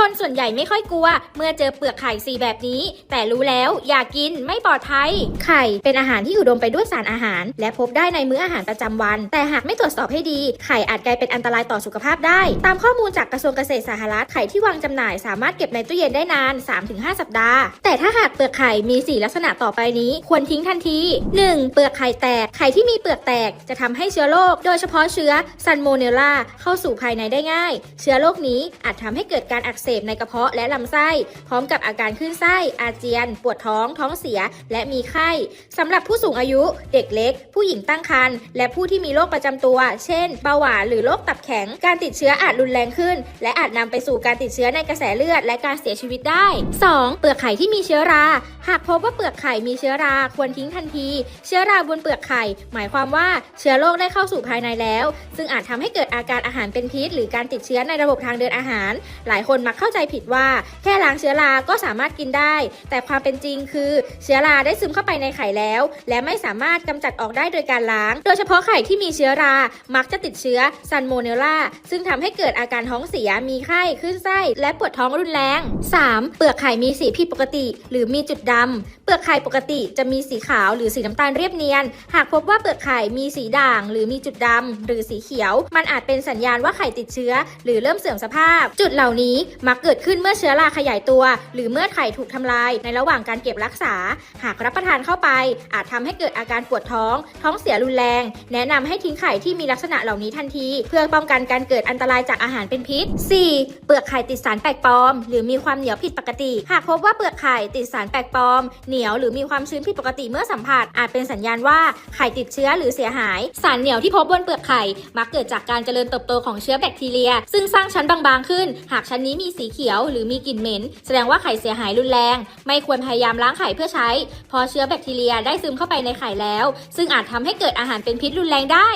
คนส่วนใหญ่ไม่ค่อยกลัว เมื่อเจอเปลือกไข่สีแบบนี้ แต่รู้แล้วอย่ากกินไม่ปลอดภัย ไข่เป็นอาหารที่อุดมไปด้วยสารอาหาร และพบได้ในมื้ออาหารประจำวัน แต่หากไม่ตรวจสอบให้ดี ไข่อาจกลายเป็นอันตรายต่อสุขภาพได้ ตามข้อมูลจากกระทรวงเกษตรสหรัฐไข่ที่วางจำหน่ายสามารถเก็บในตู้เย็นได้นาน 3-5 สัปดาห์ แต่ถ้าหากเปลือกไข่มีสีลักษณะต่อไปนี้ควรทิ้งทันที 1. เปลือกไข่แตก ไข่ที่มีเปลือกแตกจะทำให้เชื้อโรคโดยเฉพาะเชื้อซันโมเนลลาเข้าสู่ภายในได้ง่าย เชื้อโรคนี้อาจทำให้เกิดการอักเสบในกระเพาะและลำไส้ พร้อมกับอาการคลื่นไส้ อาเจียน ปวดท้อง ท้องเสีย และมีไข้สำหรับผู้สูงอายุ เด็กเล็ก ผู้หญิงตั้งครรภ์และผู้ที่มีโรคประจำตัว เช่น เบาหวานหรือโรคตับแข็ง การติดเชื้ออาจรุนแรงขึ้น และอาจนำไปสู่การติดเชื้อในกระแสเลือด และการเสียชีวิตได้ 2. เปลือกไข่ที่มีเชื้อรา หากพบว่าเปลือกไข่มีเชื้อราควรทิ้งทันที เชื้อราบนเปลือกไข่ หมายความว่าเชื้อโรคได้เข้าสู่ภายในแล้ว ซึ่งอาจทำให้เกิดอาการอาหารเป็นพิษ หรือการติดเชื้อในระบบทางเดินอาหาร หลายคนมักเข้าใจผิดว่าแค่ล้างเชื้อรา ก็สามารถกินได้ แต่ความเป็นจริงคือเชื้อราได้ซึมเข้าไปในไข่แล้ว และไม่สามารถกำจัดออกได้โดยการล้าง โดยเฉพาะไข่ที่มีเชื้อรา มักจะติดเชื้อซันโมเนลลาซึ่งทำให้เกิดอาการท้องเสีย มีไข้ ขึ้นไส้ และปวดท้องรุนแรง 3. เปลือกไข่มีสีผิดปกติ หรือมีจุดดำเปลือกไข่ปกติจะมีสีขาวหรือสีน้ำตาลเรียบเนียน หากพบว่าเปลือกไข่มีสีด่าง หรือมีจุดดำหรือสีเขียว มันอาจเป็นสัญญาณว่าไข่ติดเชื้อ หรือเริ่มเสื่อมสภาพ จุดเหล่านี้มกเกิดขึ้นเมื่อเชื้อราขยายตัว หรือเมื่อไข่ถูกทำลายในระหว่างการเก็บรักษา หากรับประทานเข้าไป อาจทำให้เกิดอาการปวดท้อง ท้องเสียรุนแรง แนะนำให้ทิ้งไข่ที่มีลักษณะเหล่านี้ทันที เพื่อป้องกันการเกิดอันตรายจากอาหารเป็นพิษ 4. เปลือกไข่ติดสารแปลกปลอม หรือมีความเหนียวผิดปกติ หากพบว่าเปลือกไข่ติดสารแปลกปลอม เหนียวหรือมีความชื้นผิดปกติเมื่อสัมผัส อาจเป็นสัญญาณว่าไข่ติดเชื้อหรือเสียหาย สารเหนียวที่พบบนเปลือกไข่ มักเกิดจากการเจริญเติบโตของเชื้อแบคทีเรีย ซึ่งสร้างชั้นบางๆขึ้น หากชั้นนี้มีสีเขียว หรือมีกลิ่นเหม็น แสดงว่าไข่เสียหายรุนแรง ไม่ควรพยายามล้างไข่เพื่อใช้ พอเชื้อแบคทีเรียได้ซึมเข้าไปในไข่แล้ว ซึ่งอาจทำให้เกิดอาหารเป็นพิษรุนแรงได้